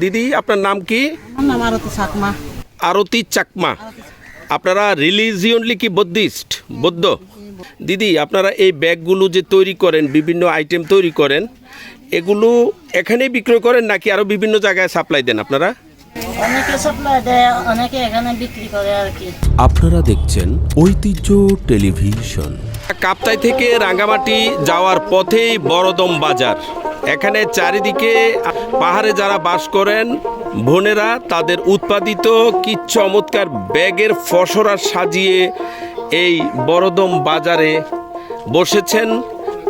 দিদি আপনার নাম কি? নাম আরতি চাকমা। আরতি চাকমা। আপনারা রিলিজিয়নলি কি বৌদ্ধিস্ট বৌদ্ধ? দিদি আপনারা এই ব্যাগগুলো যে তৈরি করেন বিভিন্ন আইটেম তৈরি করেন এগুলো এখানেই বিক্রয় করেন নাকি আরও বিভিন্ন জায়গায় সাপ্লাই দেন আপনারা? অনেকে সাপ্লাই দেয় অনেকে এখানে বিক্রি করে আর কি। আপনারা দেখছেন ঐতিহ্য টেলিভিশন। কাপ্তাই থেকে রাঙ্গামাটি যাওয়ার পথেই বড়দম বাজার। এখানে চারিদিকে পাহাড়ে যারা বাস করেন, বোনেরা তাদের উৎপাদিত কি চমৎকার ব্যাগের ফসরা সাজিয়ে এই বড়দম বাজারে বসেছেন,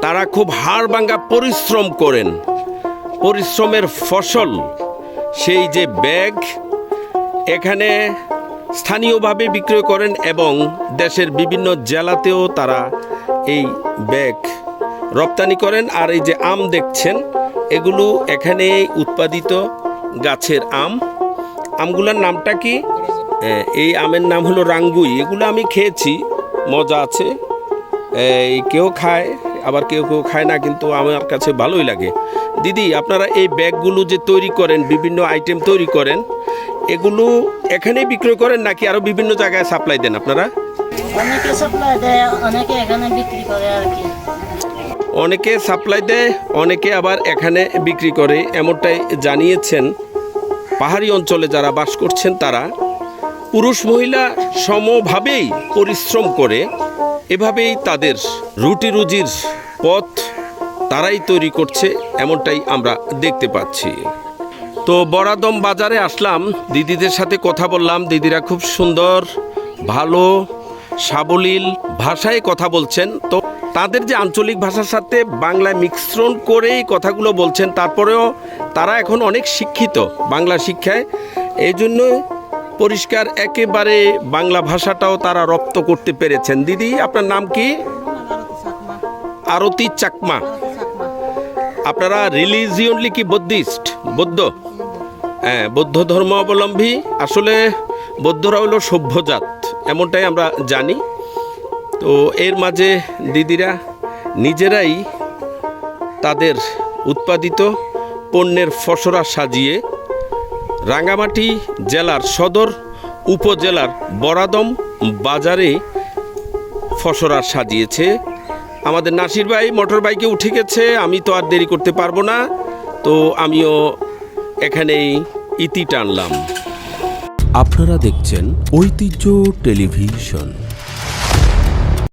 তারা খুব হাড়ভাঙ্গা পরিশ্রম করেন। পরিশ্রমের ফসল, সেই যে ব্যাগ, এখানে স্থানীয়ভাবে বিক্রয় করেন এবং দেশের বিভিন্ন জেলাতেও তারা এই ব্যাগ রপ্তানি করেন। আর এই যে আম দেখছেন, এগুলো এখানে উৎপাদিত গাছের আম। আমগুলোর নামটা কি? এই আমের নাম হলো রাঙ্গুই। এগুলো আমি খেয়েছি, মজা আছে। এই কেউ খায়, আবার কেউ কেউ খায় না, কিন্তু আমার কাছে ভালোই লাগে। দিদি, আপনারা এই ব্যাগগুলো যে তৈরি করেন, বিভিন্ন আইটেম তৈরি করেন এগুলো এখানেই বিক্রয় করেন নাকি আরও বিভিন্ন জায়গায় সাপ্লাই দেন আপনারা? অনেকে সাপ্লাই দেয় অনেকে এখানে বিক্রি করে আর কি। অনেকে সাপ্লাই দেয় অনেকে আবার এখানে বিক্রি করে এমনটাই জানিয়েছেন পাহাড়ি অঞ্চলে যারা বাস করছেন তারা। পুরুষ মহিলা সমভাবেই পরিশ্রম করে এভাবেই তাদের রুটি রুজির পথ তারাই তৈরি করছে এমনটাই আমরা দেখতে পাচ্ছি। তো বরাদম বাজারে আসলাম। দিদিদের সাথে কথা বললাম। দিদিরা খুব সুন্দর, ভালো, সাবলীল ভাষায় কথা বলছেন। তো তাদের যে আঞ্চলিক ভাষার সাথে বাংলায় মিশ্রণ করেই কথাগুলো বলছেন, তারপরেও তারা এখন অনেক শিক্ষিত বাংলা শিক্ষায়। এই জন্য পরিষ্কার একেবারে বাংলা ভাষাটাও তারা রপ্ত করতে পেরেছেন। দিদি, আপনার নাম কি? আরতি চাকমা। আপনারা রিলিজিয়নলি কি বৌদ্ধিস্ট? বৌদ্ধ? হ্যাঁ বৌদ্ধ ধর্ম অবলম্বী। আসলে বৌদ্ধরা হলো সভ্যজাত, এমনটাই আমরা জানি। তো এর মাঝে দিদিরা নিজেরাই তাদের উৎপাদিত পণ্যের ফসরা সাজিয়ে রাঙ্গামাটি জেলার সদর উপজেলার বরাদম বাজারে ফসরা সাজিয়েছে। আমাদের নাসির ভাই মোটর বাইকে উঠে গেছে, আমি তো আর দেরি করতে পারব না। তো আমিও এখানেই ইতি টানলাম। আপনারা দেখছেন ঐতিহ্য টেলিভিশন।